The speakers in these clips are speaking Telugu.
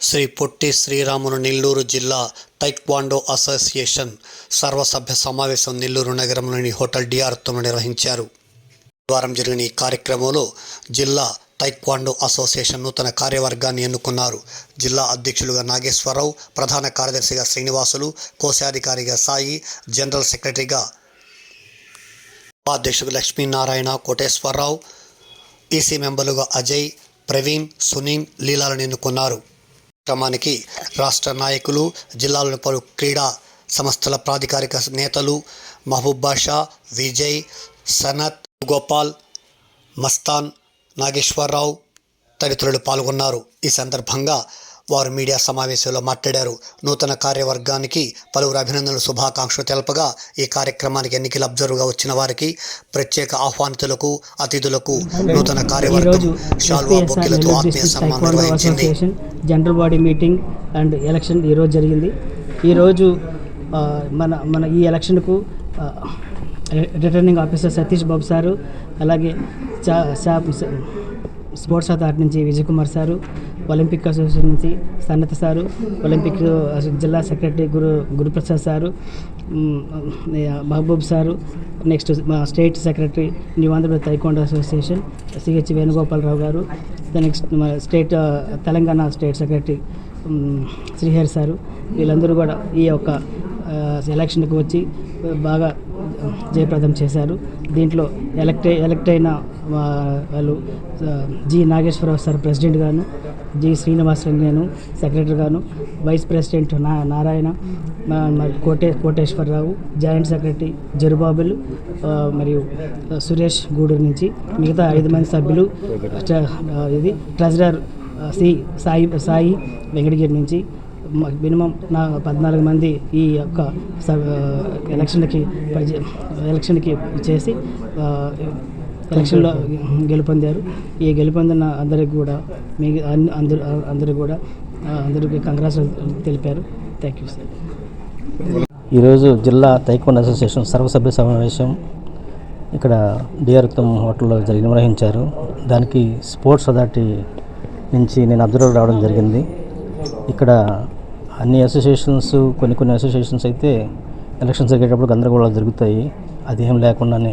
శ్రీ పొట్టి శ్రీరాములు నెల్లూరు జిల్లా తైక్వాండో అసోసియేషన్ సర్వసభ్య సమావేశం నెల్లూరు నగరంలోని హోటల్ డిఆర్తో నిర్వహించారు. వారం జరిగిన ఈ కార్యక్రమంలో జిల్లా తైక్వాండో అసోసియేషన్ నూతన కార్యవర్గాన్ని ఎన్నుకున్నారు. జిల్లా అధ్యక్షులుగా నాగేశ్వరరావు ప్రధాన కార్యదర్శిగా శ్రీనివాసులు కోశాధికారిగా సాయి జనరల్ సెక్రటరీగా ఉపాధ్యక్షుడు లక్ష్మీనారాయణ కోటేశ్వరరావు ఈసీ మెంబర్లుగా అజయ్ ప్రవీణ్ సునీల్ లీలాలను ఎన్నుకున్నారు. కార్యక్రమానికి రాష్ట్ర నాయకులు జిల్లాలోని పలు క్రీడా సంస్థల ప్రాధికారిక నేతలు మహబూబ్ బాషా విజయ్ సనత్ గోపాల్ మస్తాన్ నాగేశ్వరరావు తదితరులు పాల్గొన్నారు. ఈ సందర్భంగా వారు మీడియా సమావేశంలో మాట్లాడారు. నూతన కార్యవర్గానికి పలువురు అభినందనలు శుభాకాంక్షలు తెలపగా ఈ కార్యక్రమానికి ఎన్నికల అబ్జర్వర్గా వచ్చిన వారికి ప్రత్యేక ఆహ్వానితులకు అతిథులకు నూతన కార్యవర్గం షాల్వా బొక్కెలతో ఆత్మీయ సన్మానం నిర్వహించింది. General body meeting and election ఈరోజు జరిగింది. ఈరోజు మన మన ఈ ఎలక్షన్కు returning officer Satish Babu sir అలాగే స్పోర్ట్స్ అథారిటీ నుంచి Vijay Kumar sir Olympic association నుంచి సన్నత సారు ఒలింపిక్ జిల్లా secretary Guru Guruprasad sir Mahaboob sir next మా state secretary new Andhra Pradesh taekwondo association CH Venugopalarao garu next మా state Telangana state secretary Srihari sir వీళ్ళందరూ కూడా ఈ యొక్క ఎలక్షన్కి వచ్చి బాగా జయప్రదం చేశారు. దీంట్లో ఎలక్ట్ ఎలక్ట్ అయిన వాళ్ళు జి నాగేశ్వరరావు సార్ ప్రెసిడెంట్ గాను జి శ్రీనివాసరావు నేను సెక్రటరీ గాను వైస్ ప్రెసిడెంట్ నా నారాయణ మరి కోటే కోటేశ్వరరావు జాయింట్ సెక్రటరీ జరుబాబులు మరియు సురేష్ గూడూరు నుంచి మిగతా ఐదు మంది సభ్యులు ఇది ట్రెజరర్ సి సాయి సాయి వెంకటగిరి నుంచి మినిమం నా పద్నాలుగు మంది ఈ యొక్క స- ఎలక్షన్కి ఎలక్షన్కి చేసి ఎలక్షన్లో గెలుపొందారు. ఈ గెలుపొందిన అందరికి కూడా మీ అన్ని- అందరూ అందరూ కూడా అందరికీ కంగ్రాస్ తెలిపారు. Thank you sir. ఈరోజు జిల్లా తైకోండ్ అసోసియేషన్ సర్వసభ్య సమావేశం ఇక్కడ డిఆర్తం హోటల్లో జరిగి నిర్వహించారు. దానికి స్పోర్ట్స్ అథారిటీ నుంచి నేను అబ్జర్వ్ రావడం జరిగింది. ఇక్కడ అన్ని అసోసియేషన్స్ కొన్ని కొన్ని అసోసియేషన్స్ అయితే ఎలక్షన్స్ జరిగేటప్పుడు గందరగోళాలు జరుగుతాయి. అది ఏం లేకుండానే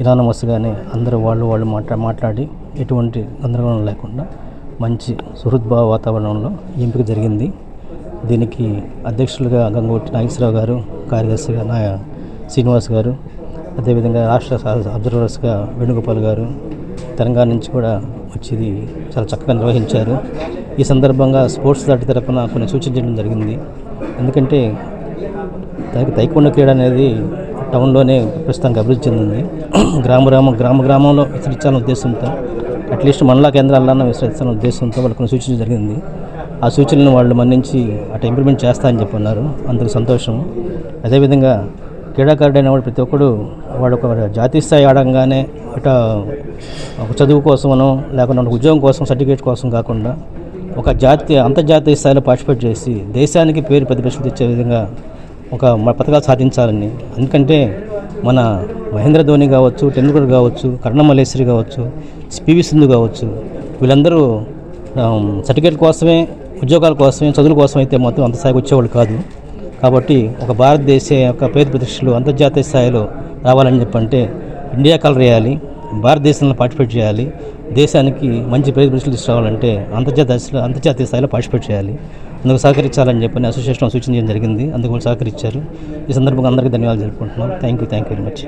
ఇనానమస్గానే అందరూ వాళ్ళు వాళ్ళు మాట్లా మాట్లాడి ఎటువంటి గందరగోళం లేకుండా మంచి సుహృద్భావ వాతావరణంలో ఎంపిక జరిగింది. దీనికి అధ్యక్షులుగా గంగోటి నాగేశ్వరరావు గారు కార్యదర్శిగా నా శ్రీనివాస్ గారు అదేవిధంగా రాష్ట్ర అబ్జర్వర్స్గా వేణుగోపాల్ గారు తెలంగాణ నుంచి కూడా వచ్చి చాలా చక్కగా నిర్వహించారు. ఈ సందర్భంగా స్పోర్ట్స్ దాటి తరపున కొన్ని సూచించడం జరిగింది. ఎందుకంటే దానికి తైకొండ క్రీడ అనేది టౌన్లోనే ప్రస్తుతానికి అభివృద్ధి చెందింది. గ్రామ గ్రామం గ్రామ గ్రామంలో విస్తరించాలనే ఉద్దేశంతో అట్లీస్ట్ మండల కేంద్రాలన్నా విస్తరించాలనే ఉద్దేశంతో వాళ్ళు కొన్ని సూచన జరిగింది. ఆ సూచనలను వాళ్ళు మన్నించి అటు ఇంప్లిమెంట్ చేస్తా అని చెప్పి అన్నారు అందుకు సంతోషం. అదేవిధంగా క్రీడాకారుడు అయిన వాడు ప్రతి ఒక్కడు వాడు ఒక జాతీయ స్థాయి ఆడంగానే అట ఒక చదువు కోసమనో లేకుండా ఉద్యోగం కోసం సర్టిఫికేట్ కోసం కాకుండా ఒక జాతీయ అంతర్జాతీయ స్థాయిలో పార్టిసిపేట్ చేసి దేశానికి పేరు ప్రతిపక్షలు తెచ్చే విధంగా ఒక పథకాలు సాధించాలని. ఎందుకంటే మన మహేంద్ర ధోని కావచ్చు టెండూల్కర్ కావచ్చు కర్ణ మల్లేశ్వరి కావచ్చు పివి సింధు కావచ్చు వీళ్ళందరూ సర్టిఫికేట్ కోసమే ఉద్యోగాల కోసమే చదువుల కోసం అయితే మొత్తం అంత స్థాయికి వచ్చేవాళ్ళు కాదు. కాబట్టి ఒక భారతదేశ యొక్క పేరు ప్రతిష్టలు అంతర్జాతీయ స్థాయిలో రావాలని చెప్పంటే ఇండియా కలర్ వేయాలి భారతదేశంలో పార్టిసిపేట్ చేయాలి దేశానికి మంచి పేరు ప్రతిష్టలు తీసుకురావాలంటే అంతర్జాతీయ అంతర్జాతీయ స్థాయిలో పార్టిసిపేట్ చేయాలి. అందుకు సహకరించాలని చెప్పని అసోసియేషన్ సూచన చేయడం జరిగింది. అందుకు వాళ్ళు సహకరించారు. ఈ సందర్భంగా అందరికీ ధన్యవాదాలు తెలుపుకుంటున్నాం. Thank you thank you very much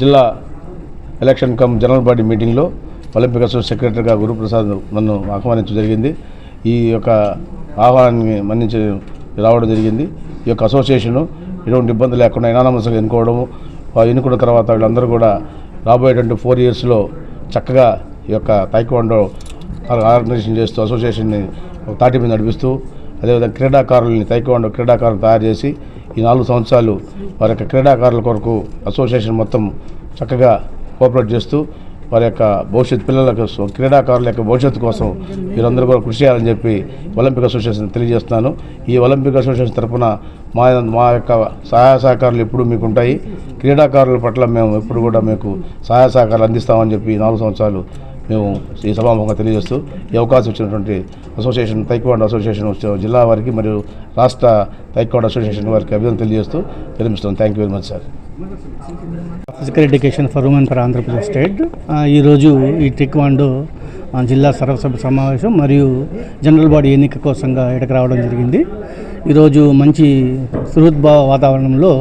జిల్లా ఎలక్షన్ కమ్ జనరల్ బాడీ మీటింగ్లో ఒలింపిక్ అసోసియేషన్ సెక్రటరీగా గురుప్రసాద్ నన్ను ఆహ్వానించడం జరిగింది. ఈ యొక్క ఆహ్వానాన్ని మన్నించి రావడం జరిగింది. ఈ యొక్క అసోసియేషను ఎటువంటి ఇబ్బంది లేకుండా ఇనానమస్గా ఎన్నుకోవడము ఎన్నుకున్న తర్వాత వీళ్ళందరూ కూడా రాబోయేటువంటి ఫోర్ ఇయర్స్లో చక్కగా ఈ యొక్క తైక్వాండో ఆర్గనైజేషన్ చేస్తూ అసోసియేషన్ని ఒక తాటి మీద నడిపిస్తూ అదేవిధంగా క్రీడాకారులని తైక్వాండో క్రీడాకారులు తయారు చేసి ఈ నాలుగు సంవత్సరాలు వారి యొక్క క్రీడాకారుల కొరకు అసోసియేషన్ మొత్తం చక్కగా కోఆపరేట్ చేస్తూ వారి యొక్క భవిష్యత్ పిల్లలకు కోసం క్రీడాకారుల యొక్క భవిష్యత్తు కోసం వీరందరూ కూడా కృషి చేయాలని చెప్పి ఒలింపిక్ అసోసియేషన్ తెలియజేస్తున్నాను. ఈ ఒలింపిక్ అసోసియేషన్ తరఫున మా మా యొక్క సహాయ సహకారాలు ఎప్పుడు మీకు ఉంటాయి క్రీడాకారుల పట్ల మేము ఎప్పుడు కూడా మీకు సహాయ సహకారాలు అందిస్తామని చెప్పి నాలుగు సంవత్సరాలు మేము ఈ సభాముఖంగా తెలియజేస్తూ ఈ అవకాశం ఇచ్చినటువంటి అసోసియేషన్ తైక్వాండ్ అసోసియేషన్ జిల్లా వారికి మరియు రాష్ట్ర తైక్వాండ్ అసోసియేషన్ వారికి అభివృద్ధి తెలియజేస్తూ విరమిస్తాం thank you very much sir physical education for women for Andhra Pradesh state. ఈరోజు ఈ టెక్వాండో జిల్లా సర్వసభ సమావేశం మరియు జనరల్ బాడీ ఎన్నిక కోసంగా ఇక్కడికి రావడం జరిగింది. ఈరోజు మంచి సుహృద్భావ వాతావరణంలో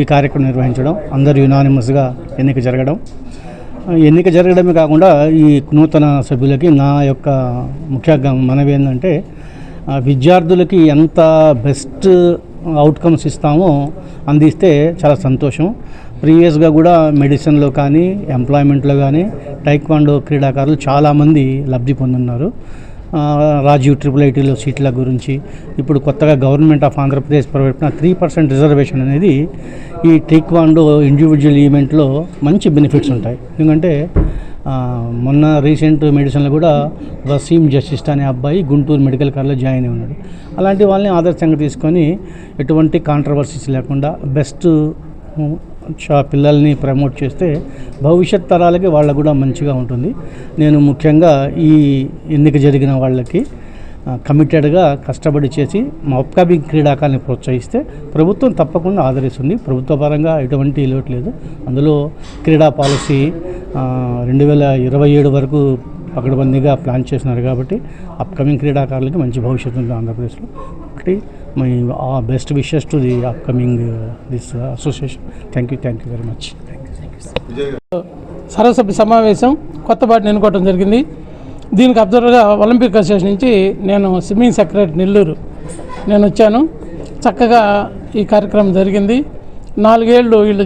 ఈ కార్యక్రమం నిర్వహించడం అందరూ యునానిమస్గా ఎన్నిక జరగడం ఎన్నిక జరగడమే కాకుండా ఈ నూతన సభ్యులకి నా యొక్క ముఖ్య మనవి ఏంటంటే విద్యార్థులకి ఎంత బెస్ట్ అవుట్కమ్స్ ఇస్తామో అందిస్తే చాలా సంతోషం. ప్రీవియస్గా కూడా మెడిసిన్లో కానీ ఎంప్లాయ్మెంట్లో కానీ టైక్వాండో క్రీడాకారులు చాలామంది లబ్ధి పొందున్నారు. రాజీవ్ ట్రిపుల్ ఐటీలో సీట్ల గురించి ఇప్పుడు కొత్తగా గవర్నమెంట్ ఆఫ్ ఆంధ్రప్రదేశ్ ప్రవేశపెట్టిన త్రీ పర్సెంట్ రిజర్వేషన్ అనేది ఈ టేక్వాండో ఇండివిజువల్ ఈవెంట్లో మంచి బెనిఫిట్స్ ఉంటాయి. ఎందుకంటే మొన్న రీసెంట్ మెడిసిన్లో కూడా వసీం జస్టిస్ట్ అనే అబ్బాయి గుంటూరు మెడికల్ కాలేజ్లో జాయిన్ అయి ఉన్నాడు. అలాంటి వాళ్ళని ఆదర్శంగా తీసుకొని ఎటువంటి కాంట్రవర్సీస్ లేకుండా బెస్ట్ పిల్లల్ని ప్రమోట్ చేస్తే భవిష్యత్ తరాలకి వాళ్ళకు కూడా మంచిగా ఉంటుంది. నేను ముఖ్యంగా ఈ ఎన్నిక జరిగిన వాళ్ళకి కమిటెడ్గా కష్టపడి చేసి మా అప్కమింగ్ క్రీడాకాన్ని ప్రోత్సహిస్తే ప్రభుత్వం తప్పకుండా ఆదరిస్తుంది. ప్రభుత్వ పరంగా ఎటువంటి లోటు లేదు. అందులో క్రీడా పాలసీ రెండు వేల ఇరవై ఏడు వరకు పకడ్బందీగా ప్లాన్ చేసినారు కాబట్టి అప్కమింగ్ క్రీడాకారులకి మంచి భవిష్యత్తు ఉంది ఆంధ్రప్రదేశ్లో. ఒకటి my best wishes to the upcoming this association thank you thank you very much సర్వసభ్య సమావేశం కొత్తపాటిని ఎన్నుకోవడం జరిగింది. దీనికి అబ్జర్వర్గా ఒలింపిక్ అసోసియేషన్ నుంచి నేను స్విమ్మింగ్ సెక్రటరీ నెల్లూరు నేను వచ్చాను. చక్కగా ఈ కార్యక్రమం జరిగింది. నాలుగేళ్ళు వీళ్ళు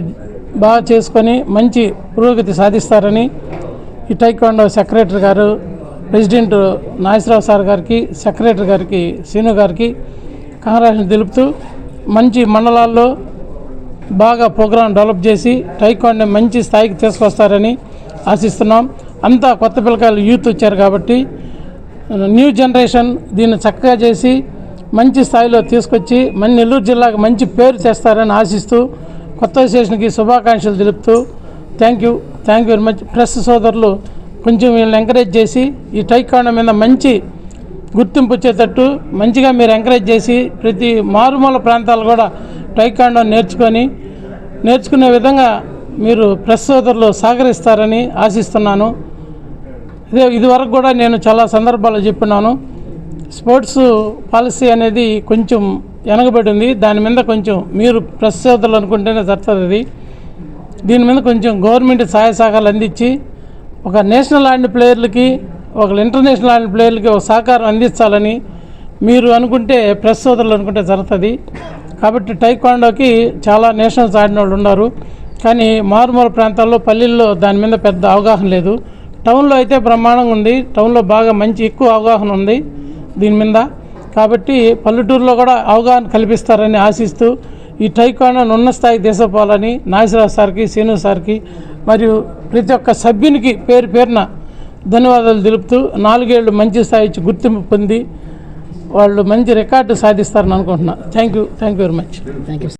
బాగా చేసుకొని మంచి పురోగతి సాధిస్తారని ఈ taekwondo secretary garu president Nageswararao sir గారికి సెక్రటరీ గారికి శ్రీను గారికి కంగ్రాచులు తెలుపుతూ మంచి మండలాల్లో బాగా ప్రోగ్రాం డెవలప్ చేసి టైకాండ్ మంచి స్థాయికి తీసుకొస్తారని ఆశిస్తున్నాం. అంతా కొత్త పిల్లకాయలు యూత్ వచ్చారు కాబట్టి న్యూ జనరేషన్ దీన్ని చక్కగా చేసి మంచి స్థాయిలో తీసుకొచ్చి మన నెల్లూరు జిల్లాకు మంచి పేరు చేస్తారని ఆశిస్తూ కొత్త స్టేషన్కి శుభాకాంక్షలు తెలుపుతూ thank you thank you very much press సోదరులు కొంచెం వీళ్ళని ఎంకరేజ్ చేసి ఈ టైకాండ మీద మంచి గుర్తింపు వచ్చేటట్టు మంచిగా మీరు ఎంకరేజ్ చేసి ప్రతి మారుమూల ప్రాంతాలు కూడా టైకాండో నేర్చుకొని నేర్చుకునే విధంగా మీరు ప్రెస్ సోదరులు సహకరిస్తారని ఆశిస్తున్నాను. ఇదే ఇదివరకు కూడా నేను చాలా సందర్భాల్లో చెప్పినాను. స్పోర్ట్స్ పాలసీ అనేది కొంచెం వెనకబడి ఉంది దాని మీద కొంచెం మీరు ప్రెస్ సోదరులు అనుకుంటేనే జరుగుతుంది అది. దీని మీద కొంచెం గవర్నమెంట్ సహాయ సహకారాలు అందించి ఒక నేషనల్ ఆడిన ప్లేయర్లకి ఒక ఇంటర్నేషనల్ ఆడిన ప్లేయర్లకి ఒక సహకారం అందించాలని మీరు అనుకుంటే ప్రెస్ సోదరులు అనుకుంటే జరుగుతుంది. కాబట్టి టైక్వాండోకి చాలా నేషనల్స్ ఆడిన వాళ్ళు ఉన్నారు. కానీ మారుమూల ప్రాంతాల్లో పల్లెల్లో దాని మీద పెద్ద అవగాహన లేదు. టౌన్లో అయితే బ్రహ్మాండంగా ఉంది. టౌన్లో బాగా మంచి ఎక్కువ అవగాహన ఉంది దీని మీద. కాబట్టి పల్లెటూరులో కూడా అవగాహన కల్పిస్తారని ఆశిస్తూ ఈ టైకాండోను ఉన్న స్థాయికి తీసుకుపోవాలని నాసిరావు సార్కి శ్రీను సార్కి మరియు ప్రతి ఒక్క సభ్యునికి పేరు పేరున ధన్యవాదాలు తెలుపుతూ నాలుగేళ్ళు మంచి స్థాయి గుర్తింపు పొంది వాళ్ళు మంచి రికార్డు సాధిస్తారని అనుకుంటున్నా. Thank you thank you very much thank you